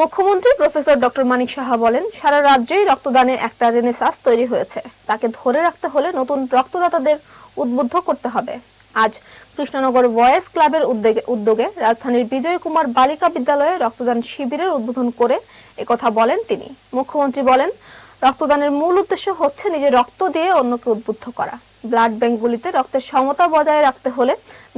মুখ্যমন্ত্রী professor doctor Manik Saha বলেন, সারা রাজ্যেই রক্তদানের একটা রেনেসাস তৈরি হয়েছে। তাকে ধরে রাখতে হলে নতুন রক্তদাতাদের উদ্বুদ্ধ করতে হবে। আজ কৃষ্ণনগর বয়েজ ক্লাবের উদ্যোগে উদ্যোগে রাজধানীর বিজয় কুমার বালিকা বিদ্যালয়ে রক্তদান শিবিরের উদ্বোধন করে একথা বলেন তিনি। মুখ্যমন্ত্রী বলেন, রক্তদানের মূল উদ্দেশ্য হচ্ছে নিজের রক্ত দিয়ে অন্যকে উদ্বুদ্ধ করা। ব্লাড ব্যাংকগুলিতে রক্তের সমতা বজায় রাখতে হলে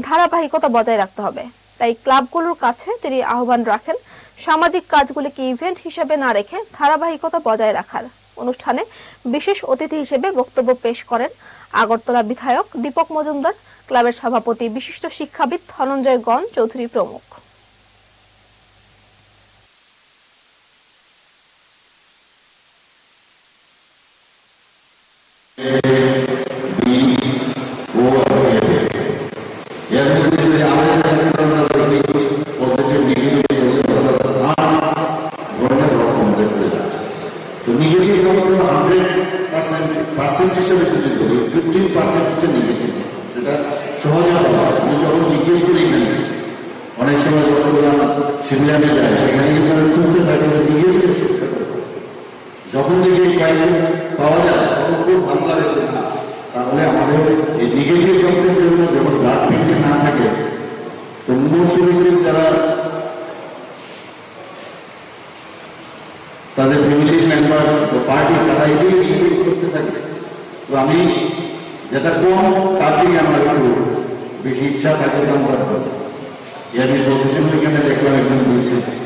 ধারাবাহিকতা বজায় রাখতে হবে। তাই ক্লাবগুলোর কাছে তিনি আহ্বান রাখেন সামাজিক কাজগুলিকে ইভেন্ট হিসেবে না রেখে ধারাবাহিকতা বজায় রাখার অনুষ্ঠানে বিশেষ অতিথি হিসেবে বক্তব্য পেশ করেন আগরতলা বিধায়ক দীপক মজুমদার, ক্লাবের সভাপতি বিশিষ্ট শিক্ষাবিদ ধনঞ্জয় গণ চৌধুরী প্রমুখ। ও তো নেগেটিভ রকম হান্ড্রেড পার্সেন্ট পার্সেন্ট হিসেবে যদি করি ফিফটিন পার্সেন্ট হচ্ছে নেগেটিভ সেটা সহজে। আমি যখন জিজ্ঞেস করি এখানে, অনেক সময় যখন সিমিলারে যায় সেখানে কিন্তু আমি খুঁজতে থাকি যে নেগেটিভ যখন থেকে এই কাজে পাওয়া যায়, তখন খুব ভালো লাগে তাহলে আমাদের এই নেগেটিভ রক্তের জন্য যখন ব্লাড না থাকে, তো মুসলিমের যারা তাদের ফ্যামিলি মেম্বার বা পার্টি তারা এদিকে এদিকে করতে থাকে। তো আমি যেটা কম তার থেকে আমার একটু বেশি ইচ্ছা থাকে আমরা আমি বলতে জন্য এখানে দেখলাম একজন বলছে।